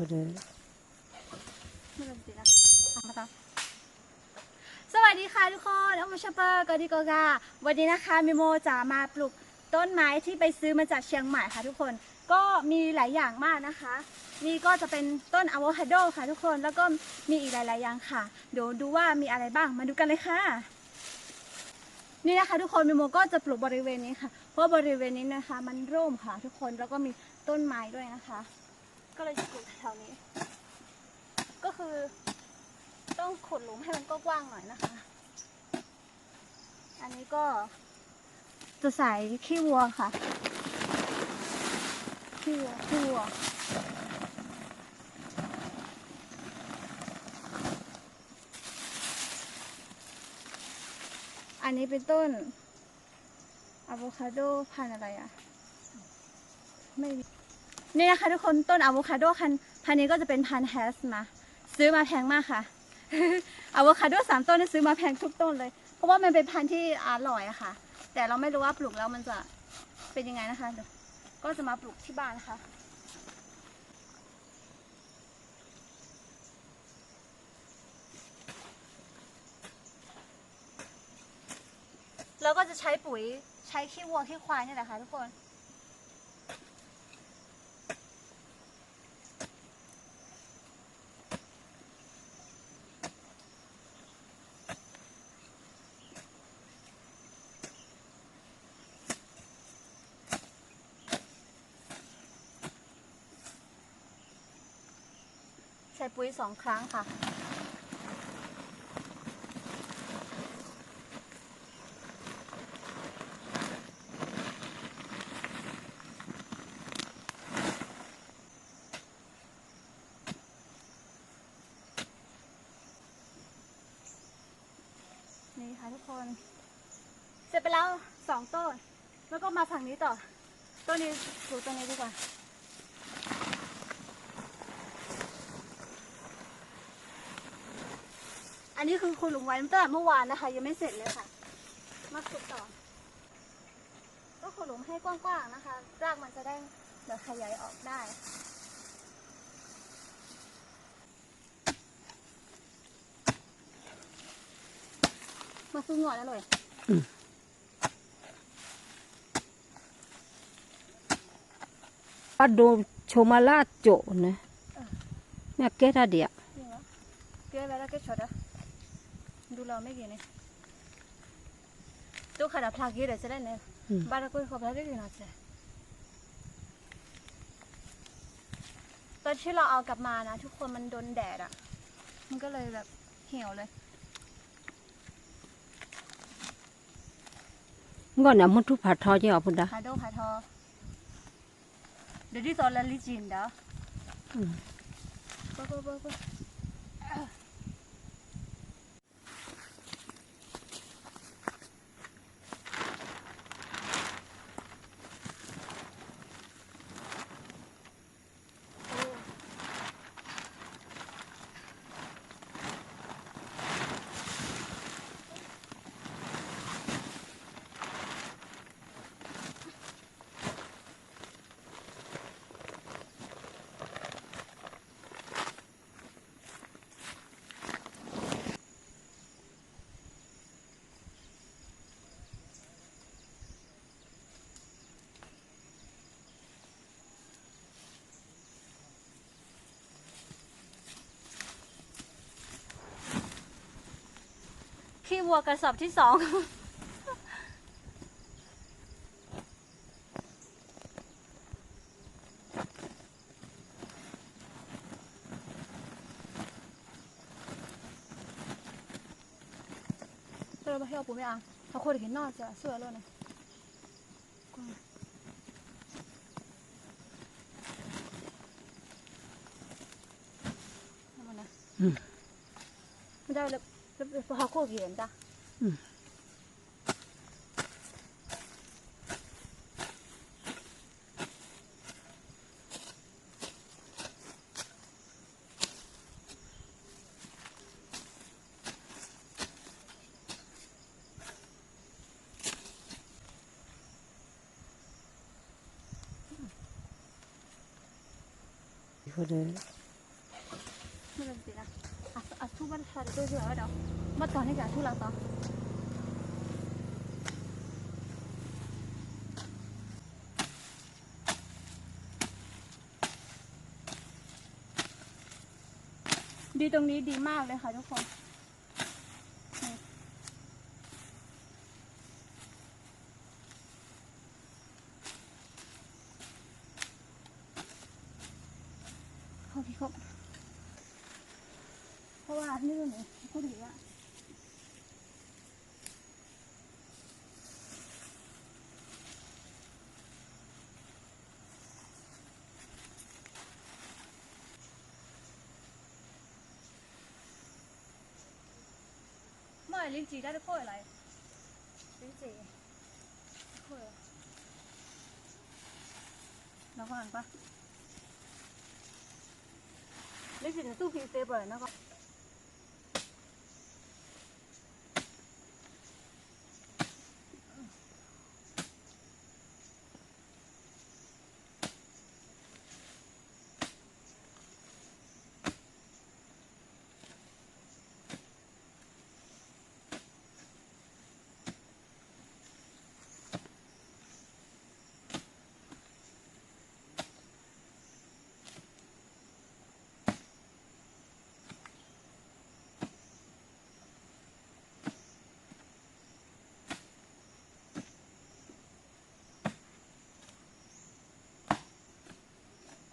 เสวัสดีค่ะทุกคนอมชเปอร์กอดิโกกาวันนี้นะคะมิโมจะมาปลูกต้นไม้ที่ไปซื้อมาจากเชียงใหม่ค่ะทุกคน ก็มีหลายอย่างมากนะคะ นี่ก็จะเป็นต้นอะโวคาโดค่ะทุกคน แล้วก็มีอีกหลาย ๆ อย่างค่ะ เดี๋ยวดูว่ามีอะไรบ้าง มาดูกันเลยค่ะ นี่นะคะ ทุกคนมิโมก็จะปลูกบริเวณนี้ค่ะ เพราะบริเวณนี้นะคะ มันร่มค่ะ ทุกคน แล้วก็มีต้นไม้ด้วยนะคะ ก็เลยจะปลูกแถวนี้ ก็คือ ต้องขุดหลุมให้มันกว้างๆหน่อยนะคะ อันนี้ก็จะใส่ขี้วัวค่ะ ขี้วัวขี้วัวอันนี้เป็นต้นอะโวคาโดพันอะไรอะไม่ นี่นะคะทุกคนต้นอะโวคาโดพันพันนี้ก็จะเป็นพันธุ์แฮสมาซื้อมาแพงมากค่ะอะโวคาโดสามต้นนี่ซื้อมาแพงทุกต้นเลย เพราะว่ามันเป็นพันธุ์ที่อร่อยอะค่ะ แต่เราไม่รู้ว่าปลูกแล้วมันจะเป็นยังไงนะคะก็จะมาปลูกที่บ้านนะคะเราก็จะใช้ปุ๋ยใช้ขี้วัวขี้ควายนี่แหละค่ะทุกคน ใช้ปุ๋ยสองครั้งค่ะ นี่ค่ะทุกคน เสร็จไปแล้วสองต้น แล้วก็มาฝั่งนี้ต่อ ต้นนี้ปลูต้นนี้ดีกว่า อันนี้คือคุณลุงไว้ตั้งแต่เมื่อวานนะคะ ยังไม่เสร็จเลยค่ะ มาขุดต่อ ก็ขุดหลุมให้กว้างๆนะคะ รากมันจะได้เดี๋ยวขยายออกได้มาซื้อหงอแล้วเลยปัดดูชมาลาโจนะเนี่ยเกตาเดียเกตาเดียเกตาเดีย લમે કે ને તો ખરા ફાગી રહે છે ને બાળકો ખબર જ ના છે ตอนที่เราเอากลับมานะทุกคนมันโดนแดดอะ มันก็เลยแบบเหี่ยวเลยก่อนนะมันทุกผัดทอจะออกพุ่นดาผาโดผัดทอ เดี๋ยวที่ตอนละลิจินเด้อปุ๊บปุ๊ปุ๊ วัวกระสอบที่สอง 这个要不咩他或者给闹起来，碎了呢。过来要不呢？嗯。ไม่ไ ด้แล้วแล้วพอโค අසු බල ශරිතෝ දිවවඩ මත් තොනේ ගැසු ලතා ดีตรงนี้ดีมากเลยค่ะทุกคน ว่านี่นี่ยเขาถือว่าเมื่อไหร่ลิ้นจี่ได้จะโค่อยอะไรลิ้นจีโค่อยแล้วก็หันปะลิ้นจี่จะสู้พีเซเบอร์นะก็มาเทเตียด้วยบ้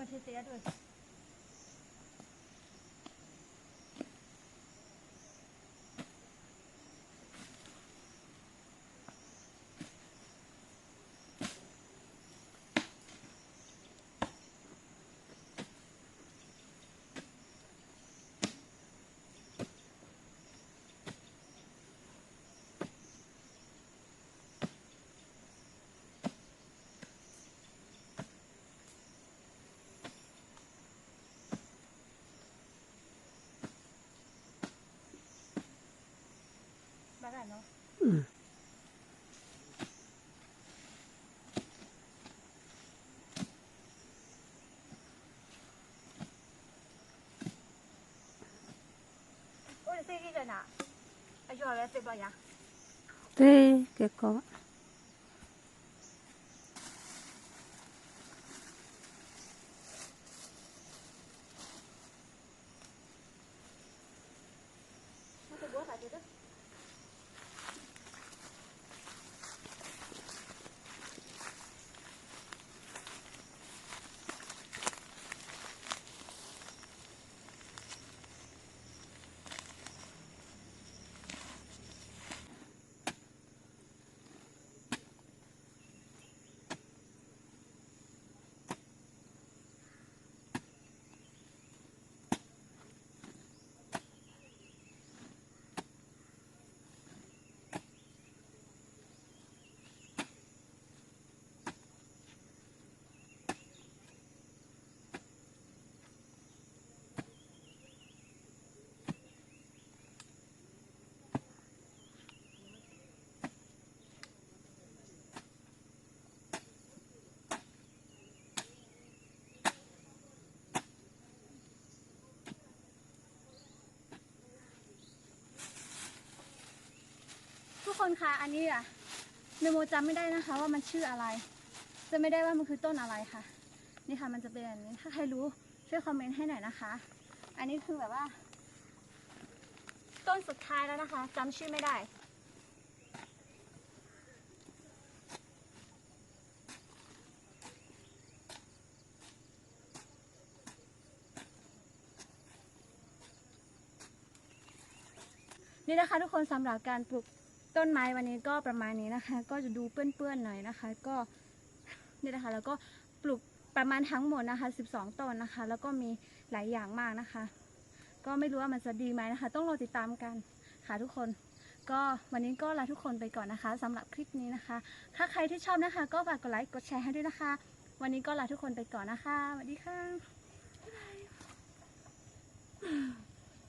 านเนาะอืมโอ้ยซีกี่จะหนาอายุอะไรเต็มบ่ยัง เต้แกก็ ไม่จะบัวใส่เดี๋ยว ทุก คนคะอันนี้อะเมโมจำไม่ได้นะคะ ว่ามันชื่ออะไรจะไม่ได้ว่ามันคือต้นอะไรค่ะ นี่ค่ะมันจะเป็นแบบนี้ถ้าใครรู้ช่วยคอมเมนต์ให้หน่อยนะคะ อันนี้คือแบบว่า ต้นสุดท้ายแล้วนะคะจำชื่อไม่ได้นี่นะคะทุกคนสำหรับการปลูก ต้นไม้วันนี้ก็ประมาณนี้นะคะ ก็จะดูเปื้อนๆหน่อยนะคะ ก็นี่นะคะ แล้วก็ปลูกประมาณทั้งหมดนะคะ 12 ต้นนะคะ แล้วก็มีหลายอย่างมากนะคะ ก็ไม่รู้ว่ามันจะดีไหมนะคะ ต้องรอติดตามกันค่ะทุกคน ก็วันนี้ก็ลาทุกคนไปก่อนนะคะ สำหรับคลิปนี้นะคะ ถ้าใครที่ชอบนะคะ ก็ฝากกดไลค์กดแชร์ให้ด้วยนะคะ วันนี้ก็ลาทุกคนไปก่อนนะคะสวัสดีค่ะบ๊ายบาย